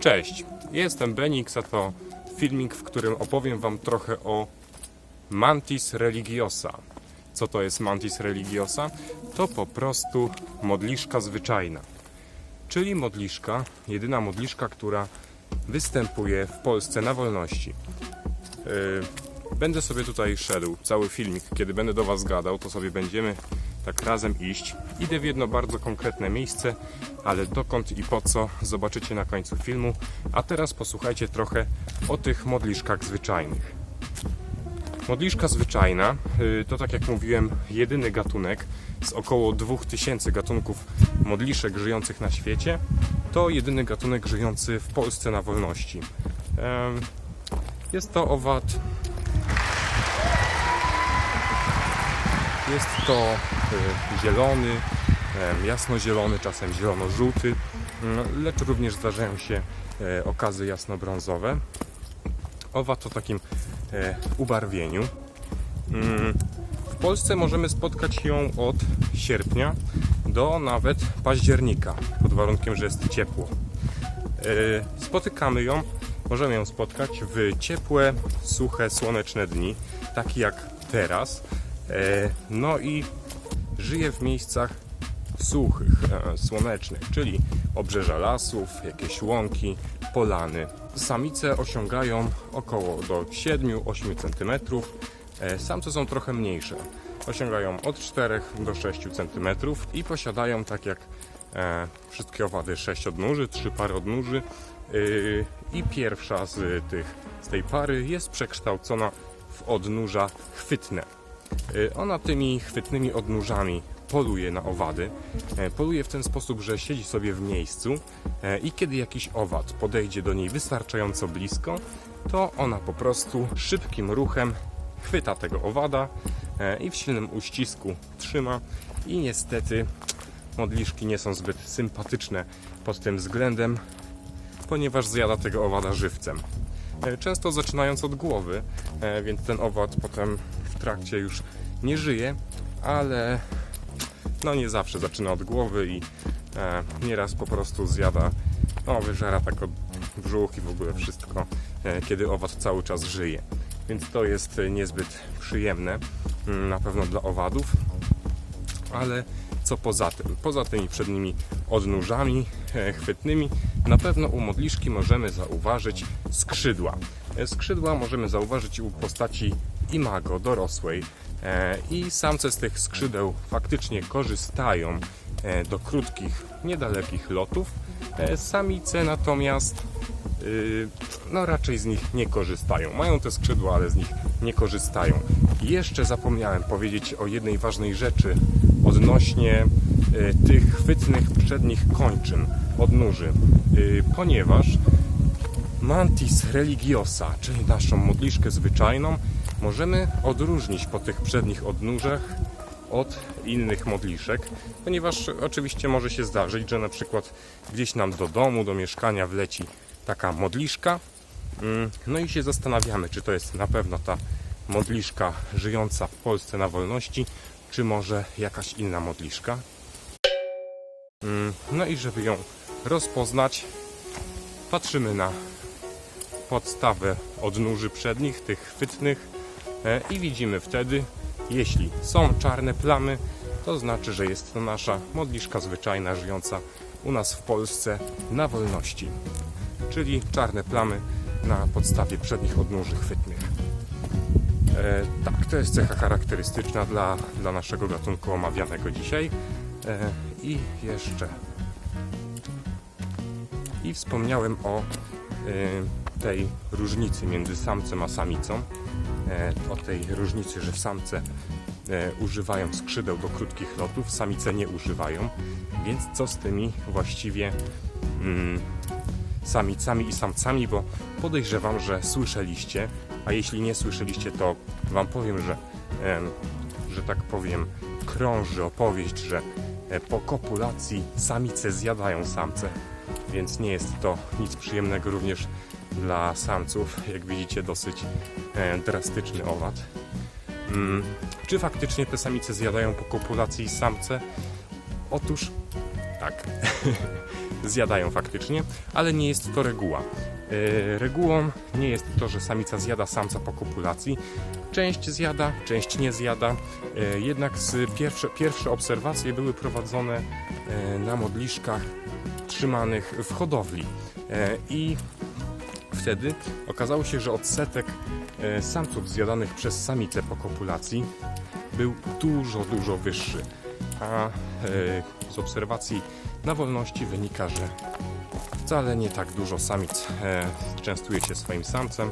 Cześć, jestem Benix, a to filmik, w którym opowiem Wam trochę o Mantis religiosa. Co to jest Mantis religiosa? To po prostu modliszka zwyczajna. Czyli modliszka, jedyna modliszka, która występuje w Polsce na wolności. Yy, Będę sobie tutaj szedł, cały filmik. Kiedy będę do Was gadał, to sobie będziemy tak razem iść. Idę w jedno bardzo konkretne miejsce, ale dokąd i po co zobaczycie na końcu filmu. A teraz posłuchajcie trochę o tych modliszkach zwyczajnych. Modliszka zwyczajna y, to, tak jak mówiłem, jedyny gatunek z około 2000 gatunków modliszek żyjących na świecie. To jedyny gatunek żyjący w Polsce na wolności. Jest to owad Jest to y, zielony, em, jasnozielony, czasem zielono-żółty, mm, lecz również zdarzają się e, okazy jasnobrązowe. Owad o takim e, ubarwieniu. Mm, W Polsce możemy spotkać ją od sierpnia do nawet października, pod warunkiem, że jest ciepło. E, Spotykamy ją, możemy ją spotkać w ciepłe, suche, słoneczne dni, takie jak teraz. E, No i żyje w miejscach suchych, e, słonecznych, czyli obrzeża lasów, jakieś łąki, polany. Samice osiągają około do 7-8 cm, e, samce są trochę mniejsze. Osiągają od 4 do 6 cm i posiadają, tak jak e, wszystkie owady, 6 odnóży, 3 pary odnóży. I pierwsza z, tych, z tej pary jest przekształcona w odnóża chwytne. Y, Ona tymi chwytnymi odnóżami poluje na owady. E, Poluje w ten sposób, że siedzi sobie w miejscu e, i kiedy jakiś owad podejdzie do niej wystarczająco blisko, to ona po prostu szybkim ruchem chwyta tego owada e, i w silnym uścisku trzyma i niestety modliszki nie są zbyt sympatyczne pod tym względem, ponieważ zjada tego owada żywcem. Często zaczynając od głowy, więc ten owad potem trakcie już nie żyje, ale no nie zawsze zaczyna od głowy i e, nieraz po prostu zjada, no wyżera tak od brzuch i w ogóle wszystko, e, kiedy owad cały czas żyje. Więc to jest niezbyt przyjemne mm, na pewno dla owadów, ale co poza tym? Poza tymi przednimi odnóżami e, chwytnymi, na pewno u modliszki możemy zauważyć skrzydła. E, Skrzydła możemy zauważyć u postaci imago dorosłej e, i samce z tych skrzydeł faktycznie korzystają e, do krótkich, niedalekich lotów. E, Samice natomiast y, no raczej z nich nie korzystają. Mają te skrzydła, ale z nich nie korzystają. Jeszcze zapomniałem powiedzieć o jednej ważnej rzeczy odnośnie tych chwytnych przednich kończyn, odnóży, ponieważ Mantis religiosa, czyli naszą modliszkę zwyczajną, możemy odróżnić po tych przednich odnóżach od innych modliszek, ponieważ oczywiście może się zdarzyć, że na przykład gdzieś nam do domu, do mieszkania wleci taka modliszka, mm, no i się zastanawiamy, czy to jest na pewno ta modliszka żyjąca w Polsce na wolności, czy może jakaś inna modliszka. Mm, No i żeby ją rozpoznać, patrzymy na podstawę odnóży przednich, tych chwytnych i widzimy wtedy, jeśli są czarne plamy, to znaczy, że jest to nasza modliszka zwyczajna żyjąca u nas w Polsce na wolności. Czyli czarne plamy na podstawie przednich odnóży chwytnych. E, tak, to jest cecha charakterystyczna dla, dla naszego gatunku omawianego dzisiaj. E, I jeszcze. I wspomniałem o e, tej różnicy między samcem a samicą. E, o tej różnicy, że samce e, używają skrzydeł do krótkich lotów, samice nie używają. Więc co z tymi właściwie mm, samicami i samcami, bo podejrzewam, że słyszeliście, a jeśli nie słyszeliście, to Wam powiem, że, że tak powiem, krąży opowieść, że e, po kopulacji samice zjadają samce, więc nie jest to nic przyjemnego również dla samców. Jak widzicie, dosyć e, drastyczny owad. Mm, Czy faktycznie te samice zjadają po kopulacji samce? Otóż tak. zjadają faktycznie, ale nie jest to reguła. E, Regułą nie jest to, że samica zjada samca po kopulacji. Część zjada, część nie zjada. E, Jednak pierwsze, pierwsze obserwacje były prowadzone na modliszkach trzymanych w hodowli. I wtedy okazało się, że odsetek e, samców zjadanych przez samicę po kopulacji był dużo, dużo wyższy. A e, z obserwacji na wolności wynika, że wcale nie tak dużo samic e, częstuje się swoim samcem,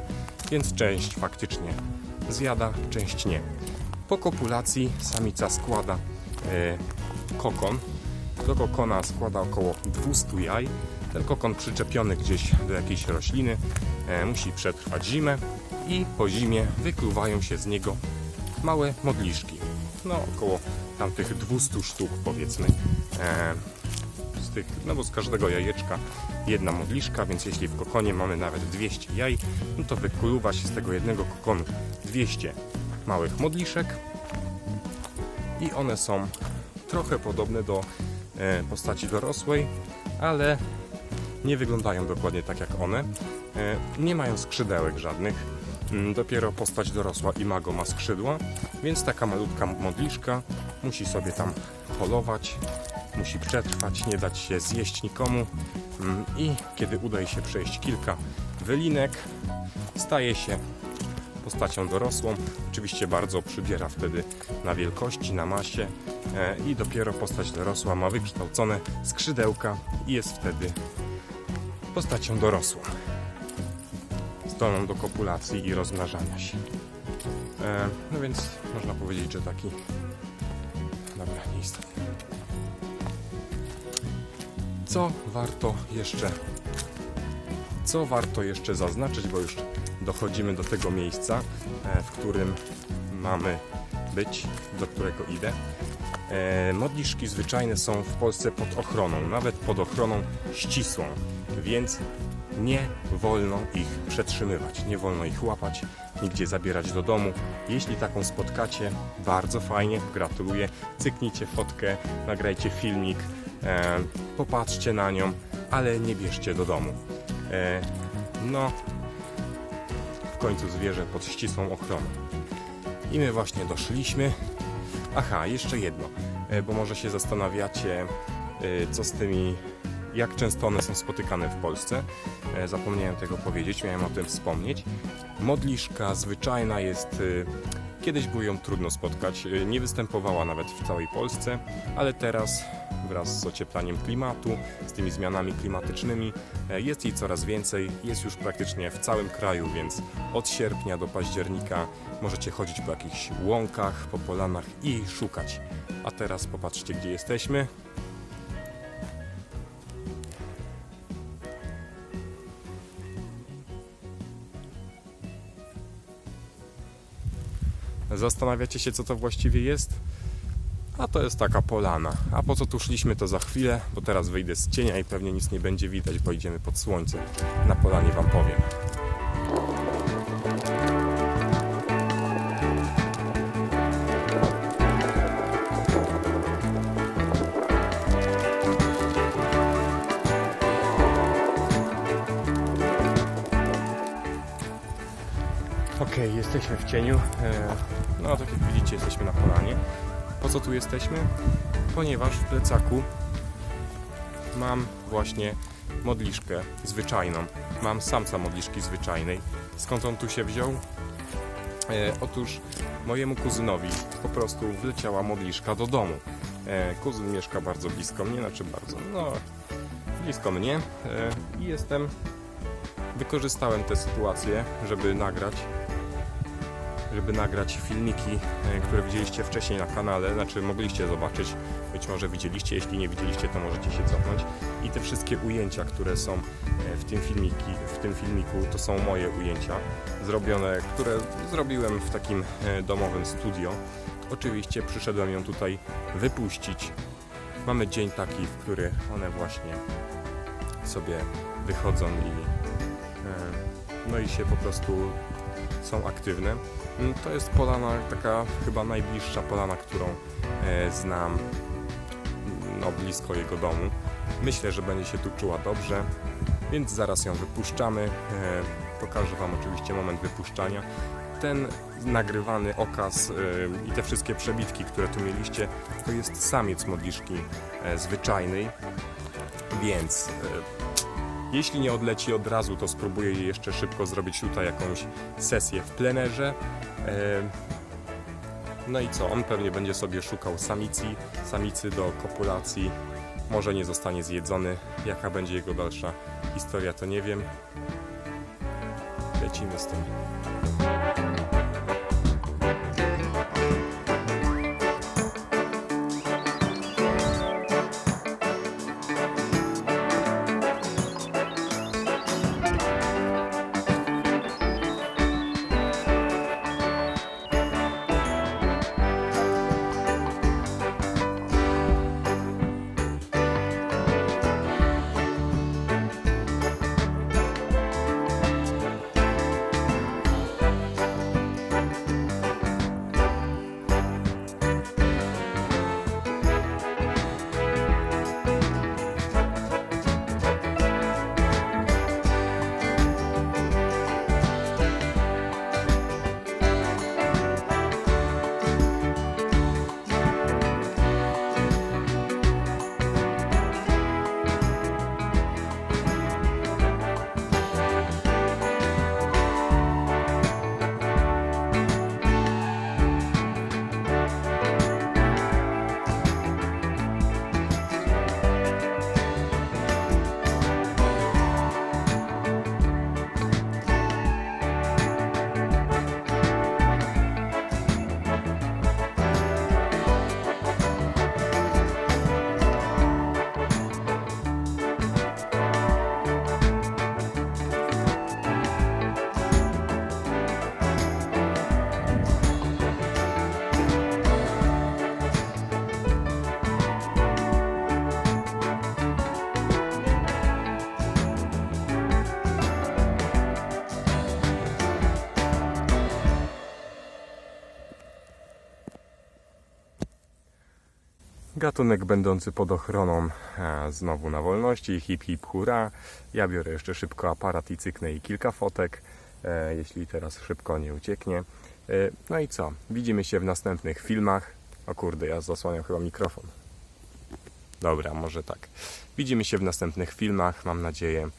więc część faktycznie zjada, część nie. Po kopulacji samica składa kokon. Do kokona składa około 200 jaj. Ten kokon przyczepiony gdzieś do jakiejś rośliny e, musi przetrwać zimę i po zimie wykluwają się z niego małe modliszki. No około tam tych 200 sztuk powiedzmy. E, z tych, no bo z każdego jajeczka jedna modliszka, więc jeśli w kokonie mamy nawet 200 jaj, no to wykluwa się z tego jednego kokonu 200 małych modliszek i one są trochę podobne do e, postaci dorosłej, ale nie wyglądają dokładnie tak jak one. E, Nie mają skrzydełek żadnych. Mm, Dopiero postać dorosła imago ma skrzydła, więc taka malutka modliszka musi sobie tam polować, musi przetrwać, nie dać się zjeść nikomu. Mm, I kiedy uda jej się przejść kilka wylinek, staje się postacią dorosłą. Oczywiście bardzo przybiera wtedy na wielkości, na masie e, i dopiero postać dorosła ma wykształcone skrzydełka i jest wtedy postacią dorosłą. Zdolną do kopulacji i rozmnażania się. E, no więc można powiedzieć, że taki. Dobra, nieistotny. Co warto jeszcze co warto jeszcze zaznaczyć, bo już dochodzimy do tego miejsca, e, w którym mamy być, do którego idę. E, Modliszki zwyczajne są w Polsce pod ochroną, nawet pod ochroną ścisłą, więc nie wolno ich przetrzymywać, nie wolno ich łapać, nigdzie zabierać do domu. Jeśli taką spotkacie, bardzo fajnie, gratuluję. Cyknijcie fotkę, nagrajcie filmik, e, popatrzcie na nią, ale nie bierzcie do domu. E, no, w końcu zwierzę pod ścisłą ochroną. I my właśnie doszliśmy. Aha, jeszcze jedno, e, bo może się zastanawiacie, e, co z tymi, jak często one są spotykane w Polsce. E, Zapomniałem tego powiedzieć, miałem o tym wspomnieć. Modliszka zwyczajna jest. e, Kiedyś było ją trudno spotkać, e, nie występowała nawet w całej Polsce, ale teraz wraz z ocieplaniem klimatu, z tymi zmianami klimatycznymi, jest jej coraz więcej. Jest już praktycznie w całym kraju, więc od sierpnia do października możecie chodzić po jakichś łąkach, po polanach i szukać. A teraz popatrzcie, gdzie jesteśmy. Zastanawiacie się, co to właściwie jest? A to jest taka polana. A po co tu szliśmy, to za chwilę, bo teraz wyjdę z cienia i pewnie nic nie będzie widać, bo idziemy pod słońce. Na polanie Wam powiem. Okej, jesteśmy w cieniu. No, tak jak widzicie, jesteśmy na polanie. Po co tu jesteśmy? Ponieważ w plecaku mam właśnie modliszkę zwyczajną. Mam samca modliszki zwyczajnej. Skąd on tu się wziął? E, otóż mojemu kuzynowi po prostu wleciała modliszka do domu. E, kuzyn mieszka bardzo blisko mnie, znaczy bardzo, no blisko mnie e, i jestem, wykorzystałem tę sytuację, żeby nagrać żeby nagrać filmiki, e, które widzieliście wcześniej na kanale, znaczy mogliście zobaczyć, być może widzieliście, jeśli nie widzieliście, to możecie się cofnąć. I te wszystkie ujęcia, które są e, w tym, filmiki, w tym filmiku, to są moje ujęcia, zrobione, które zrobiłem w takim e, domowym studio. Oczywiście przyszedłem ją tutaj wypuścić. Mamy dzień taki, w który one właśnie sobie wychodzą i no i się po prostu są aktywne. Mm, To jest polana, taka chyba najbliższa polana, którą e, znam no, blisko jego domu. Myślę, że będzie się tu czuła dobrze, więc zaraz ją wypuszczamy. E, Pokażę Wam oczywiście moment wypuszczania. Ten nagrywany okaz e, i te wszystkie przebitki, które tu mieliście, to jest samiec modliszki zwyczajnej, więc jeśli nie odleci od razu, to spróbuję jeszcze szybko zrobić tutaj jakąś sesję w plenerze. No i co? On pewnie będzie sobie szukał samicy, samicy do kopulacji. Może nie zostanie zjedzony. Jaka będzie jego dalsza historia, to nie wiem. Lecimy z tym. Gatunek będący pod ochroną e, znowu na wolności, hip hip hura. Ja biorę jeszcze szybko aparat i cyknę i kilka fotek, e, jeśli teraz szybko nie ucieknie. E, no i co? Widzimy się w następnych filmach. O kurde, ja zasłaniam chyba mikrofon. Dobra, może tak. Widzimy się w następnych filmach, mam nadzieję.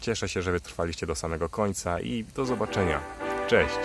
Cieszę się, że wytrwaliście do samego końca i do zobaczenia. Cześć!